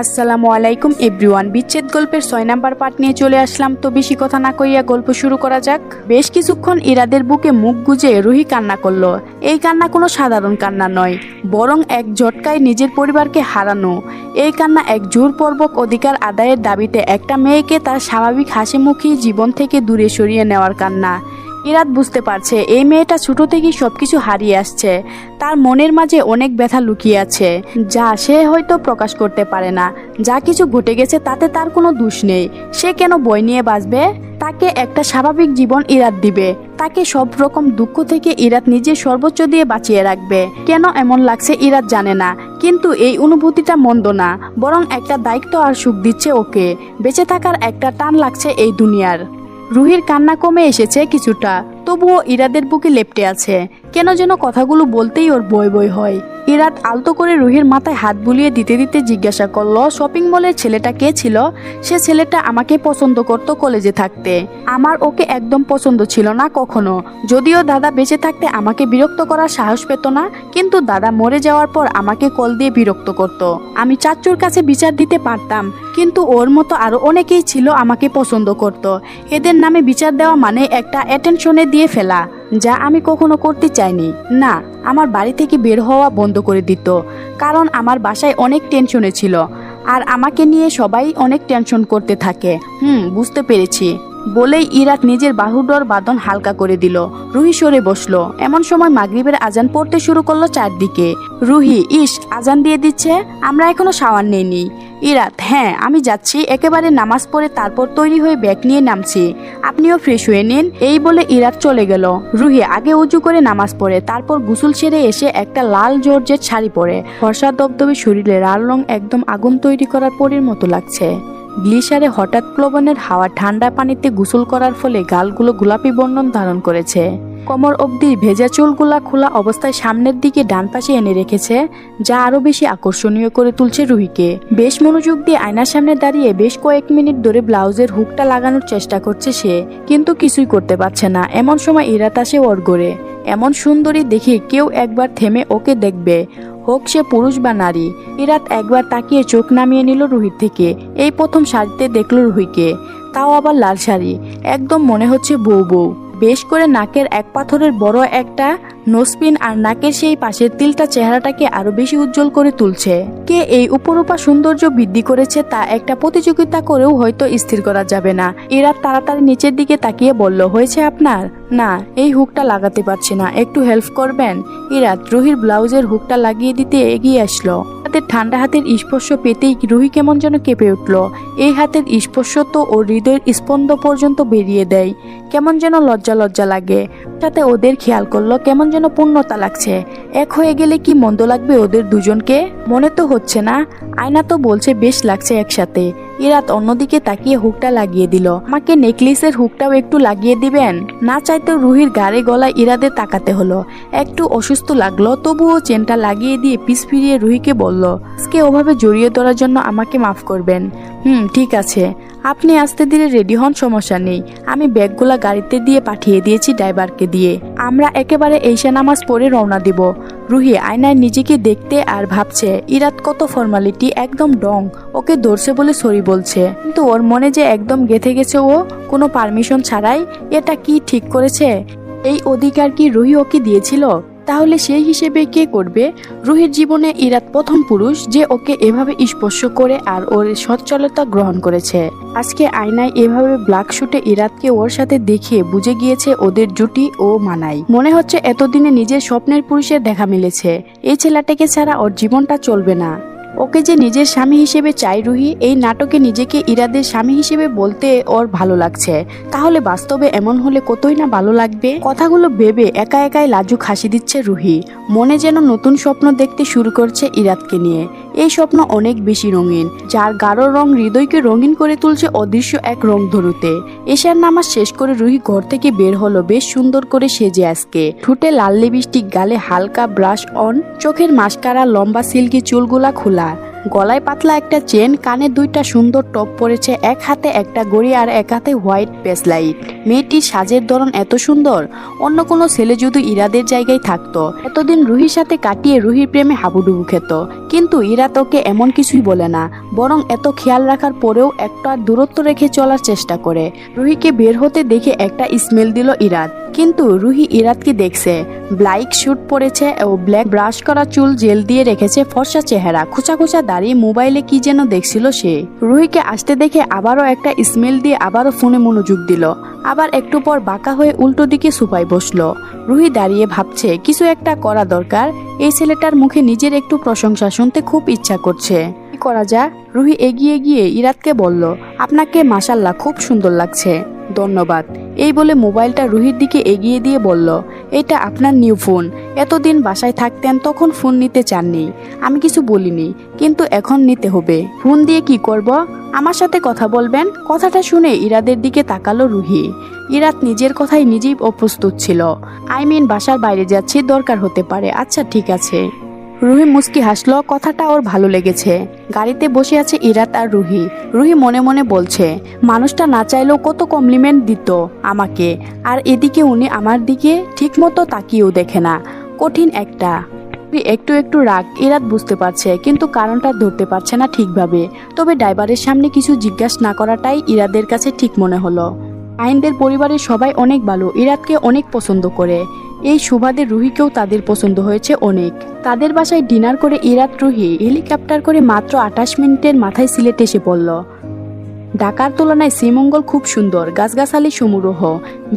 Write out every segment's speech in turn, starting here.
আসসালামু আলাইকুম এভরিওয়ান। বিচ্ছেদ গল্পের ছয় নাম্বার পার্ট নিয়ে চলে আসলাম। তো বেশি কথা না কইয়া গল্প শুরু করা যাক। বেশ কিছুক্ষণ ইরাদের বুকে মুখ গুজে রুহি কান্না করল। এই কান্না কোনো সাধারণ কান্না নয়, বরং এক ঝটকায় নিজের পরিবারকে হারানো। এই কান্না এক জোরপূর্বক অধিকার আদায়ের দাবিতে একটা মেয়েকে তার স্বাভাবিক হাসিমুখী জীবন থেকে দূরে সরিয়ে নেওয়ার কান্না। ইরাত বুঝতে পারছে, এই মেয়েটা ছোট থেকেই সবকিছু হারিয়ে আসছে। তার মনের মাঝে অনেক ব্যথা লুকিয়ে আছে। যা সে হয়তো প্রকাশ করতে পারে না। যা কিছু ঘটে গেছে তাতে তার কোনো দোষ নেই। সে কেন বই নিয়ে বাঁচবে? তাকে একটা স্বাভাবিক জীবন ইরাত দিবে। তাকে সব রকম দুঃখ থেকে ইরাত নিজের সর্বোচ্চ দিয়ে বাঁচিয়ে রাখবে। কেন এমন লাগছে ইরাত জানে না। কিন্তু এই অনুভূতিটা মন্দ না। বরং একটা দায়িত্ব আর সুখ দিচ্ছে ওকে। বেঁচে থাকার একটা টান লাগছে এই দুনিয়ার। রুহির কান্না কমে এসেছে কিছুটা। তবুও ইরাদের বুকে লেপটে আছে। কেন যেন কথাগুলো বলতেই ওর বই বই হয়। ইরাত আলতো করে রুহির মাথায় হাত বুলিয়ে দিতে দিতে জিজ্ঞাসা করল, শপিং মলের ছেলেটা কে ছিল? সে ছেলেটা আমাকে পছন্দ করত কলেজে থাকতে। আমার ওকে একদম পছন্দ ছিল না কখনো। যদিও দাদা বেঁচে থাকতে আমাকে বিরক্ত করার সাহস পেত না, কিন্তু দাদা মরে যাওয়ার পর আমাকে কল দিয়ে বিরক্ত করত। আমি চাচ্চুর কাছে বিচার দিতে পারতাম, কিন্তু ওর মতো আরও অনেকেই ছিল আমাকে পছন্দ করত। এদের নামে বিচার দেওয়া মানে একটা অ্যাটেনশনে দিয়ে ফেলা। যা আমি কখনো করতে চাইনি। না, আমার বাড়ি থেকে বের হওয়া বন্ধ করে দিত, কারণ আমার বাসায় অনেক টেনশনে ছিল। আর আমাকে নিয়ে সবাই অনেক টেনশন করতে থাকে। হুম, বুঝতে পেরেছি। বলেই ইরাত নিজের বাহুডর বাদন হালকা করে দিল। রুহি সরে বসল। এমন সময় মাগরিবের আজান পড়তে শুরু করল চারদিকে। রুহি, ইস, আজান দিয়ে দিচ্ছে। আমরা এখনও শাওয়ার নেইনি। ইরাত হ্যাঁ আমি যাচ্ছি। একেবারে নামাজ পড়ে তারপর তৈরি হয়ে ব্যাগ নিয়ে নামছি। আপনিও ফ্রেশ হয়ে নিন, এই বলে ইরাত চলে গেল। রুহি আগে উঁচু করে নামাজ পড়ে, তারপর গুসুল সেরে এসে একটা লাল জর্জের শাড়ি পরে। ফর্সা দবদবে শরীরে লাল রং একদম আগুন তৈরি করার পরের মতো লাগছে। গ্লিসারে হঠাৎ প্লবনের হাওয়া ঠান্ডা পানিতে গোসল করার ফলে গালগুলো গোলাপি বর্ণন ধারণ করেছে। কোমর অবধি ভেজা চুলগুলা খোলা অবস্থায় সামনের দিকে ডান পাশে এনে রেখেছে, যা আরও বেশি আকর্ষণীয় করে তুলছে রুহিকে। বেশ মনোযোগ দিয়ে আয়নার সামনে দাঁড়িয়ে বেশ কয়েক মিনিট ধরে ব্লাউজের হুকটা লাগানোর চেষ্টা করছে সে, কিন্তু কিছুই করতে পারছে না। এমন সময় ইরাত আসে ওর গড়ে এমন সুন্দরী দেখে কেউ একবার থেমে ওকে দেখবে। হোক সে পুরুষ বা নারী, ইরাত একবার তাকিয়ে চোখ নামিয়ে নিল রুহির থেকে। এই প্রথম শাড়িতে দেখল রুহিকে। তাও আবার লাল শাড়ি। একদম মনে হচ্ছে বউ বউ। বেশ করে নাকের এক পাথরের বড় একটা নোসপিন আর নাকের সেই পাশের তিলটা চেহারাটাকে আরও বেশি উজ্জ্বল করে তুলছে। কে এই উপরূপা সৌন্দর্য বৃদ্ধি করেছে তা একটা প্রতিযোগিতা করেও হয়তো স্থির করা যাবে না। এরা তাড়াতাড়ি নিচের দিকে তাকিয়ে বলল, হয়েছে আপনার? না, এই হুকটা লাগাতে পারছি না। একটু হেল্প করবেন? ইরাত রুহির ব্লাউজের হুকটা লাগিয়ে দিতে এগিয়ে আসলো। হাতের ঠান্ডা হাতের স্পর্শ পেতেই রুহি কেমন যেন কেঁপে উঠল। এই হাতের স্পর্শ তো ও হৃদয়ের স্পন্দ পর্যন্ত বেরিয়ে দেয়। কেমন যেন লজ্জা লজ্জা লাগে। তাতে ওদের খেয়াল করল কেমন যেন পূর্ণতা লাগছে। এক হয়ে গেলে কি মন্দ লাগবে ওদের দুজনকে? মনে তো হচ্ছে না। আয়না তো বলছে বেশ লাগছে একসাথে। ইরাত অন্যদিকে তাকিয়ে হুকটা লাগিয়ে দিল। আমাকে নেকলেসের হুকটাও একটু লাগিয়ে দিবেন? না চাইতেও রুহির গাড়ে গলায় ইরাদে তাকাতে হলো। একটু অসুস্থ লাগল, তবুও চেনটা লাগিয়ে দিয়ে পিস ফিরিয়ে রুহিকে বলল, আজকে ওভাবে জড়িয়ে ধরার জন্য আমাকে মাফ করবেন। হুম, ঠিক আছে। আপনি আসতে দিলে রেডি হন, সমস্যা নেই। আমি ব্যাগগুলা গাড়িতে দিয়ে পাঠিয়ে দিয়েছি ড্রাইভারকে দিয়ে। আমরা একেবারে এইশা নামাজ পড়ে রওনা দিব। রুহি আয়নায় নিজেকে দেখতে আর ভাবছে, ইরাত কত ফর্মালিটি, একদম ডং, ওকে ধরছে বলে সরি বলছে। কিন্তু ওর মনে যে একদম গেথে গেছে ও, কোনো পারমিশন ছাড়াই এটা কি ঠিক করেছে? এই অধিকার কি রুহি ওকে দিয়েছিল? তাহলে সেই হিসেবে কে করবে? রুহির জীবনে ইরাত প্রথম পুরুষ যে ওকে এভাবে স্পর্শ করে আর ওর সচ্ছলতা গ্রহণ করেছে। আজকে আয়নায় এভাবে ব্ল্যাক শুটে ইরাতকে ওর সাথে দেখিয়ে বুঝে গিয়েছে ওদের জুটি ও মানাই। মনে হচ্ছে এতদিনে নিজের স্বপ্নের পুরুষের দেখা মিলেছে। এই ছেলেটাকে ছাড়া ওর জীবনটা চলবে না। ওকে যে নিজের স্বামী হিসেবে চাই রুহি, এই নাটকে নিজেকে ইরাদের স্বামী হিসেবে বলতে ওর ভালো লাগছে। তাহলে বাস্তবে এমন হলে কতই না ভালো লাগবে? কথাগুলো ভেবে একা একাই লাজুক হাসি দিচ্ছে রুহি। মনে যেন নতুন স্বপ্ন দেখতে শুরু করছে ইরাদকে নিয়ে। এই স্বপ্ন অনেক বেশি রঙিন, যার গাঢ় রং হৃদয়কে রঙিন করে তুলছে অদৃশ্য এক রং ধরুতে এশার নামাজ শেষ করে রুহি ঘর থেকে বের হলো বেশ সুন্দর করে সেজে আজকে। ঠুটে লাল লিপস্টিক গালে হালকা ব্রাশ অন, চোখের মাস্কারা, লম্বা সিল্কি চুলগুলা খোলা। গলায় পাতলা একটা চেন, কানে দুইটা সুন্দর টপ পরেছে, এক হাতে একটা গড়ি আর এক হাতে হোয়াইট লাইট মেয়েটির সাজের ধরন এত সুন্দর, অন্য কোনো ছেলে যদি ইরাদের জায়গায় থাকতো, এতদিন রুহির সাথে কাটিয়ে রুহির প্রেমে হাবুডুবু খেত। কিন্তু ইরা তোকে এমন কিছুই বলে না, বরং এত খেয়াল রাখার পরেও একটা দূরত্ব রেখে চলার চেষ্টা করে। রুহিকে বের হতে দেখে একটা স্মেল দিল ইরাদ কিন্তু রুহি ইরাতকে দেখছে। ব্লাইক শ্যুট পরেছে ও ব্ল্যাক ব্রাশ করা চুল জেল দিয়ে রেখেছে ফর্সা চেহারা। খোঁচা খোঁচা দাঁড়িয়ে মোবাইলে কি যেন দেখছিল সে। রুহিকে আসতে দেখে আবারও একটা স্মেল দিয়ে আবারও ফোনে মনোযোগ দিল। আবার একটু পর বাঁকা হয়ে উল্টো দিকে সুপাই বসল। রুহি দাঁড়িয়ে ভাবছে, কিছু একটা করা দরকার। এই ছেলেটার মুখে নিজের একটু প্রশংসা শুনতে খুব ইচ্ছা করছে। কি করা যা রুহি এগিয়ে গিয়ে ইরাতকে বলল, আপনাকে মাসাল্লাহ খুব সুন্দর লাগছে। ধন্যবাদ। এই বলে মোবাইলটা রুহির দিকে এগিয়ে দিয়ে বলল এটা আপনার নিউ ফোন। এতদিন বাসায় থাকতেন, তখন ফোন নিতে চাননি। আমি কিছু বলিনি, কিন্তু এখন নিতে হবে। ফোন দিয়ে কি করব? আমার সাথে কথা বলবেন? কথাটা শুনে ইরাদের দিকে তাকালো রুহি। ইরাত নিজের কথাই নিজেই অপ্রস্তুত ছিল। আই মিন, বাসার বাইরে যাচ্ছি, দরকার হতে পারে। আচ্ছা ঠিক আছে। রুহি মুস্কি হাসলো, কথাটা ওর ভালো লেগেছে। গাড়িতে বসে আছে ইরাত আর রুহি। রুহি মনে মনে বলছে, মানুষটা না চাইলেও কত কমপ্লিমেন্ট দিত আমাকে। আর এদিকে উনি আমার দিকে ঠিকমতো তাকিয়েও দেখে না। কঠিন একটা। একটু একটু রাগ, ইরাত বুঝতে পারছে, কিন্তু কারণটা ধরতে পারছে না ঠিকভাবে। তবে ড্রাইভারের সামনে কিছু জিজ্ঞাসা না করাটাই ইরাদের কাছে ঠিক মনে হলো। আইনদের পরিবারের সবাই অনেক ভালো ইরাতকে অনেক পছন্দ করে। এই সুবাদে রুহিকেও তাদের পছন্দ হয়েছে অনেক। তাদের বাসায় ডিনার করে ইরাত রুহি হেলিকপ্টার করে মাত্র আঠাশ মিনিটের মাথায় সিলেট এসে পড়ল। ঢাকার তুলনায় শ্রীমঙ্গল খুব সুন্দর, গাছগাছালি সমুরহ।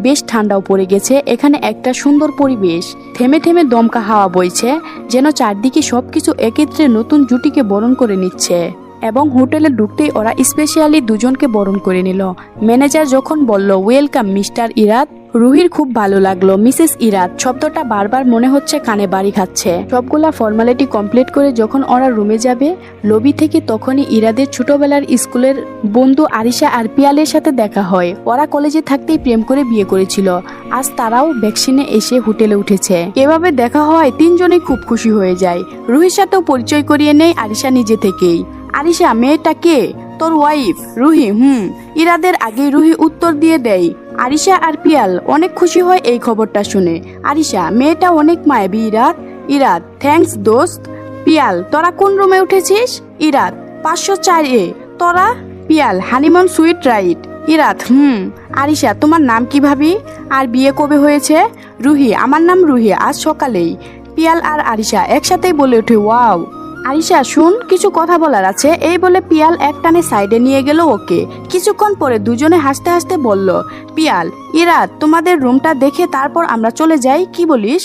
বেশ ঠান্ডাও পড়ে গেছে, এখানে একটা সুন্দর পরিবেশ। থেমে থেমে দমকা হাওয়া বইছে, যেন চারদিকে সবকিছু একত্রে নতুন জুটিকে বরণ করে নিচ্ছে। এবং হোটেলে ঢুকতেই ওরা স্পেশালি দুজনকে বরণ করে নিল। ম্যানেজার যখন বলল, ওয়েলকাম, মিস্টার ইরাত রুহির খুব ভালো লাগল। মিসেস ইরাত শব্দটা বারবার মনে হচ্ছে কানে বাড়ি খাচ্ছে। সবগুলা ফর্মালিটি কমপ্লিট করে যখন ওরা রুমে যাবে, লবি থেকে তখনই ইরাদের ছোটবেলার স্কুলের বন্ধু আরিশা আর পিয়ালের সাথে দেখা হয়। ওরা কলেজে থাকতেই প্রেম করে বিয়ে করেছিল। আজ তারাও ভ্যাকসিনে এসে হোটেলে উঠেছে। এভাবে দেখা হয় তিনজনেই খুব খুশি হয়ে যায়। রুহির সাথেও পরিচয় করিয়ে নেয় আরিশা নিজে থেকেই। আরিশা, মেয়েটা কে? তোর ওয়াইফ রুহি, হুম। ইরাদের আগে রুহি উত্তর দিয়ে দেয়। আরিশা আর পিয়াল অনেক খুশি হয় এই খবরটা শুনে। আরিশা, মেয়েটা অনেক মায়াবী ইরাত ইরাত থ্যাঙ্কস দোস্ত। পিয়াল, তোরা কোন রুমে উঠেছিস? ইরাত পাঁচশো চার এ। তোরা? পিয়াল হানিমন সুইট রাইট ইরাত হুম। আরিশা, তোমার নাম কি ভাবি? আর বিয়ে কবে হয়েছে? রুহি, আমার নাম রুহি, আজ সকালেই। পিয়াল আর আরিশা একসাথেই বলে ওঠে ওয়াও আরিশা, শুন, কিছু কথা বলার আছে। এই বলে পিয়াল এক টানে সাইডে নিয়ে গেল ওকে। কিছুক্ষণ পরে দুজনে হাসতে হাসতে বলল, পিয়াল, ইরাত, তোমাদের রুমটা দেখে তারপর আমরা চলে যাই, কি বলিস?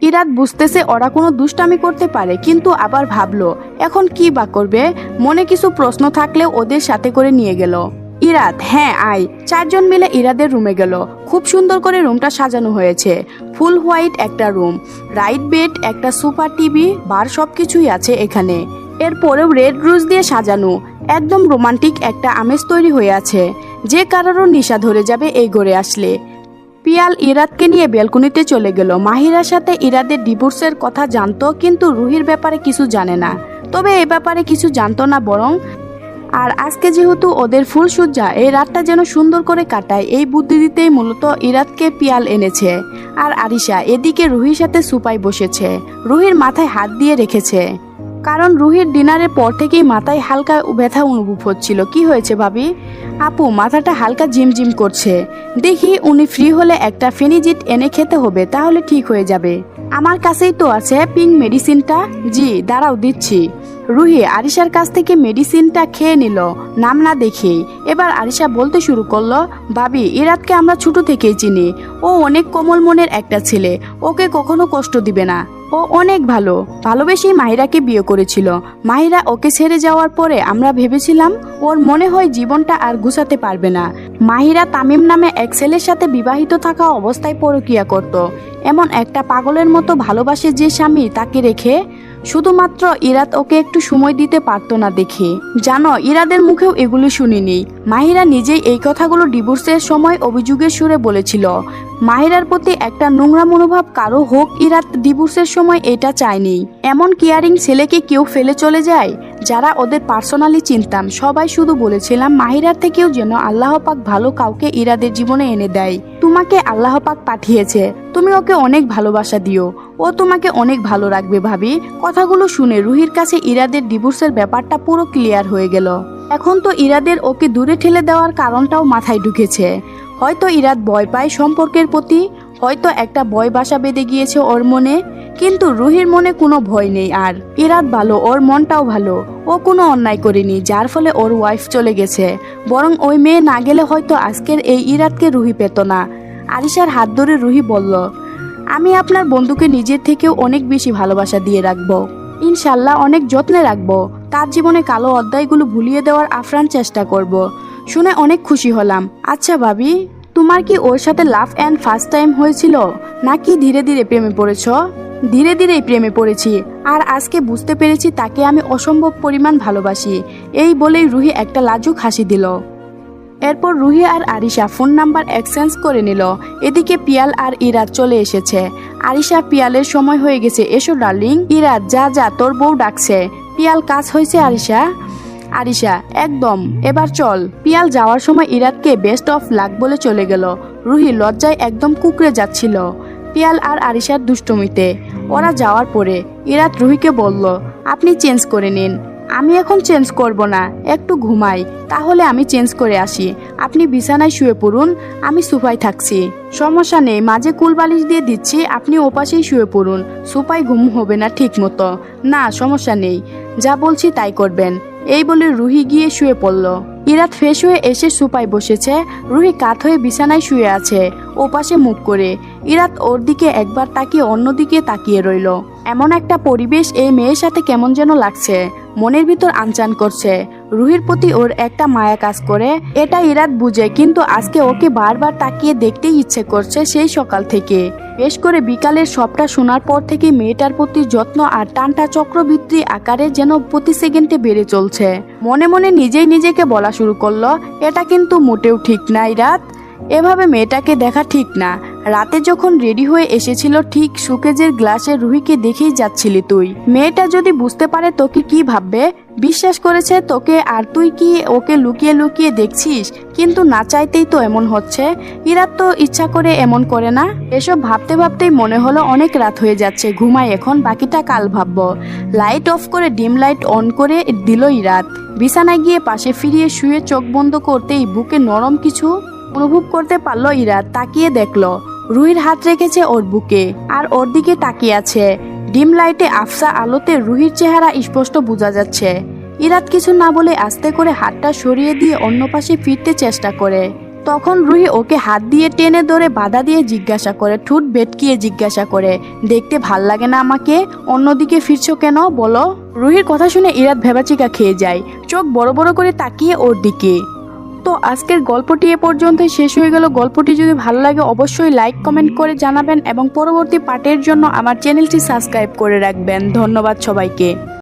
ইরাত বুঝতেছে ওরা কোনো দুষ্টামি করতে পারে, কিন্তু আবার ভাবলো, এখন কি বা করবে? মনে কিছু প্রশ্ন থাকলে ওদের সাথে করে নিয়ে গেল। ইরাত হ্যাঁ আয়। চারজন মিলে ইরাদের রুমে গেল। খুব সুন্দর করে রুমটা সাজানো হয়েছে। ফুল হোয়াইট একটা রুম, রাইট বেড, একটা সুপার টিভি, বার সব কিছুই আছে এখানে। এরপরেও রেড রোজ দিয়ে সাজানো, একদম রোমান্টিক একটা আমেজ তৈরি হয়ে আছে। যে কারোরও নিশা ধরে যাবে এই ঘরে আসলে। পিয়াল ইরাদকে নিয়ে বেলকনিতে চলে গেল। মাহিরার সাথে ইরাদের ডিভোর্সের কথা জানতো, কিন্তু রুহির ব্যাপারে কিছু জানে না। তবে এ ব্যাপারে কিছু জানতো না বরং আর আজকে যেহেতু ওদের ফুলসজ্জা, এই রাতটা যেন সুন্দর করে কাটায়, এই বুদ্ধি দিতেই মূলত ইরাতকে পিয়াল এনেছে। আর আরিশা এদিকে রুহির সাথে সুপাই বসেছে। রুহির মাথায় হাত দিয়ে রেখেছে। কারণ রুহির ডিনারের পর থেকেই মাথায় হালকা ব্যথা অনুভব হচ্ছিল। কি হয়েছে ভাবি? আপু, মাথাটা হালকা জিমজিম করছে। দেখি উনি ফ্রি হলে একটা ফেনিজিট এনে খেতে হবে, তাহলে ঠিক হয়ে যাবে। আমার কাছেই তো আছে পিঙ্ক মেডিসিনটা জি, দাঁড়াও, দিচ্ছি। রুহি, আরিশার কাছ থেকে মেডিসিনটা খেয়ে নিল। নাম না দেখেই। এবার আরিশা বলতে শুরু করল, ভাবি ইরাতকে আমরা ছোট থেকেই চিনি। ও অনেক কোমল মনের একটা ছেলে। ওকে কখনো কষ্ট দিবে না। ও অনেক ভালো। ভালোবেসেই মাহিরাকে বিয়ে করেছিল। মাহিরা ওকে ছেড়ে যাওয়ার পরে আমরা ভেবেছিলাম, ওর মনে হয় জীবনটা আর গুছাতে পারবে না। মাহিরা তামিম নামে এক ছেলের সাথে বিবাহিত থাকা অবস্থায় পরকিয়া করত। এমন একটা পাগলের মতো ভালোবাসে যে স্বামী তাকে রেখে শুধুমাত্র ইরাত ওকে একটু সময় দিতে পারতো না দেখে। জানো, ইরাদের মুখেও এগুলি শুনিনি। মাহিরা নিজেই এই কথাগুলো ডিভোর্সের সময় অভিযোগের সুরে বলেছিল। মাহিরার প্রতি একটা নোংরা মনোভাব কারও হোক ইরাত ডিভোর্সের সময় এটা চায়নি। এমন কেয়ারিং ছেলেকে কেউ ফেলে চলে যায়? যারা ওদের পার্সোনালি চিনতাম, সবাই শুধু বলেছিলাম, মাহিরার থেকেও যেন আল্লাহ পাক ভালো কাউকে ইরাদের জীবনে এনে দেয়। তোমাকে আল্লাহ পাক পাঠিয়েছে, তুমি ওকে অনেক ভালোবাসা দিও। ও তোমাকে অনেক ভালো রাখবে ভাবি। কথাগুলো শুনে রুহির কাছে ইরাদের ডিভোর্সের ব্যাপারটা পুরো ক্লিয়ার হয়ে গেল। এখন তো ইরাদের ওকে দূরে ঠেলে দেওয়ার কারণটাও মাথায় ঢুকেছে। হয়তো ইরাদ ভয় পায় সম্পর্কের প্রতি, হয়তো একটা ভয় বাসা বেঁধে গিয়েছে ওর মনে। কিন্তু রুহির মনে কোনো ভয় নেই আর ইরাদ ভালো, ওর মনটাও ভালো। ও কোনো অন্যায় করেনি, যার ফলে ওর ওয়াইফ চলে গেছে। বরং ওই মেয়ে না গেলে হয়তো আজকের এই ইরাদকে রুহি পেত না। আরিশার হাত ধরে রুহি বলল, আমি আপনার বন্ধুকে নিজের থেকেও অনেক বেশি ভালোবাসা দিয়ে রাখব। ইনশাল্লাহ অনেক যত্নে রাখব। তার জীবনে কালো অধ্যায়গুলো ভুলিয়ে দেওয়ার আফরান চেষ্টা করব। শুনে অনেক খুশি হলাম। আচ্ছা ভাবি, তোমার কি ওর সাথে লাভ অ্যান্ড ফার্স্ট টাইম হয়েছিল? নাকি ধীরে ধীরে প্রেমে পড়েছ? ধীরে ধীরেই প্রেমে পড়েছি আর আজকে বুঝতে পেরেছি তাকে আমি অসম্ভব পরিমাণ ভালোবাসি। এই বলেই রুহি একটা লাজুক হাসি দিল। এরপর রুহি আর আরিশা ফোন নাম্বার এক্সচেঞ্জ করে নিল। এদিকে পিয়াল আর ইরাত চলে এসেছে। আরিশা, পিয়ালের সময় হয়ে গেছে। এসো ডার্লিং। ইরাত যা যা, তোর বউ ডাকছে। পিয়াল, কাজ হয়েছে আরিশা? আরিশা, একদম। এবার চল। পিয়াল যাওয়ার সময় ইরাতকে বেস্ট অফ লাক বলে চলে গেল। রুহি লজ্জায় একদম কুকড়ে যাচ্ছিল। পিয়াল আর আরিশার দুষ্টমিতে। ওরা যাওয়ার পরে ইরাত রুহিকে বলল, আপনি চেঞ্জ করে নিন। আমি এখন চেঞ্জ করব না, একটু ঘুমাই, তাহলে আমি চেঞ্জ করে আসি। আপনি বিছানায় শুয়ে পড়ুন, আমি সোফায় থাকছি। সমস্যা নেই, মাঝে কুল বালিশ দিয়ে দিচ্ছি, আপনি ওপাশেই শুয়ে পড়ুন। সোফায় ঘুম হবে না ঠিক মতো না, সমস্যা নেই। যা বলছি তাই করবেন। এই বলে রুহি গিয়ে শুয়ে পড়ল। ইরাত ফ্রেশ হয়ে এসে সোফায় বসেছে। রুহি কাত হয়ে বিছানায় শুয়ে আছে, ওপাশে মুখ করে। ইরাত ওর দিকে একবার তাকিয়ে অন্যদিকে তাকিয়ে রইল। এমন একটা পরিবেশ এই মেয়ের সাথে কেমন যেন লাগছে। মনের ভিতর আনচান করছে। রুহির প্রতি ওর একটা মায়া কাজ করে। এটা ইরাত বুঝে, কিন্তু আজকে ওকে বারবার তাকিয়ে দেখতেই ইচ্ছে করছে সেই সকাল থেকে। বেশ করে বিকালের সবটা শোনার পর থেকে মেয়েটার প্রতি যত্ন আর টানটা চক্রবৃত্তি আকারে যেন প্রতি সেকেন্ডে বেড়ে চলছে। মনে মনে নিজেই নিজেকে বলা শুরু করল, এটা কিন্তু মোটেও ঠিক না ইরাত। এভাবে মেয়েটাকে দেখা ঠিক না। রাতে যখন রেডি হয়ে এসেছিল, ঠিক সুকেজের গ্লাসে রুহিকে দেখেই যাচ্ছিলি তুই। মেয়েটা যদি বুঝতে পারে তোকে কি ভাববে, বিশ্বাস করেছে তোকে আর তুই কি ওকে লুকিয়ে লুকিয়ে দেখছিস? কিন্তু না চাইতেই তো এমন হচ্ছে। ইরাত তো ইচ্ছা করে এমন করে না। এসব ভাবতে ভাবতেই মনে হলো অনেক রাত হয়ে যাচ্ছে ঘুমাই এখন, বাকিটা কাল ভাববো। লাইট অফ করে ডিম লাইট অন করে দিল ইরাত। বিছানায় গিয়ে পাশে ফিরিয়ে শুয়ে চোখ বন্ধ করতেই বুকে নরম কিছু অনুভব করতে পারল ইরা তাকিয়ে দেখল। রুহির হাত রেখেছে ওর বুকে, আর ওর দিকে তাকিয়ে আছে। ডিম লাইটে আফসা আলোতে রুহির চেহারা স্পষ্ট বোঝা যাচ্ছে। ইরাত কিছু না বলে আস্তে করে হাতটা সরিয়ে দিয়ে অন্য পাশে ফিরতে চেষ্টা করে। তখন রুহি ওকে হাত দিয়ে টেনে ধরে বাধা দিয়ে জিজ্ঞাসা করে, ঠুট বেটকিয়ে জিজ্ঞাসা করে, দেখতে ভালো লাগে না আমাকে? অন্যদিকে ফিরছো কেন? বলো। রুহির কথা শুনে ইরাত ভেবাচিকা খেয়ে যায়। চোখ বড় বড় করে তাকিয়ে ওর দিকে। তো আজকের গল্পটি এ পর্যন্ত শেষ হয়ে গেল। গল্পটি যদি ভালো লাগে অবশ্যই লাইক কমেন্ট করে জানাবেন এবং পরবর্তী পার্টের জন্য আমার চ্যানেলটি সাবস্ক্রাইব করে রাখবেন। ধন্যবাদ সবাইকে।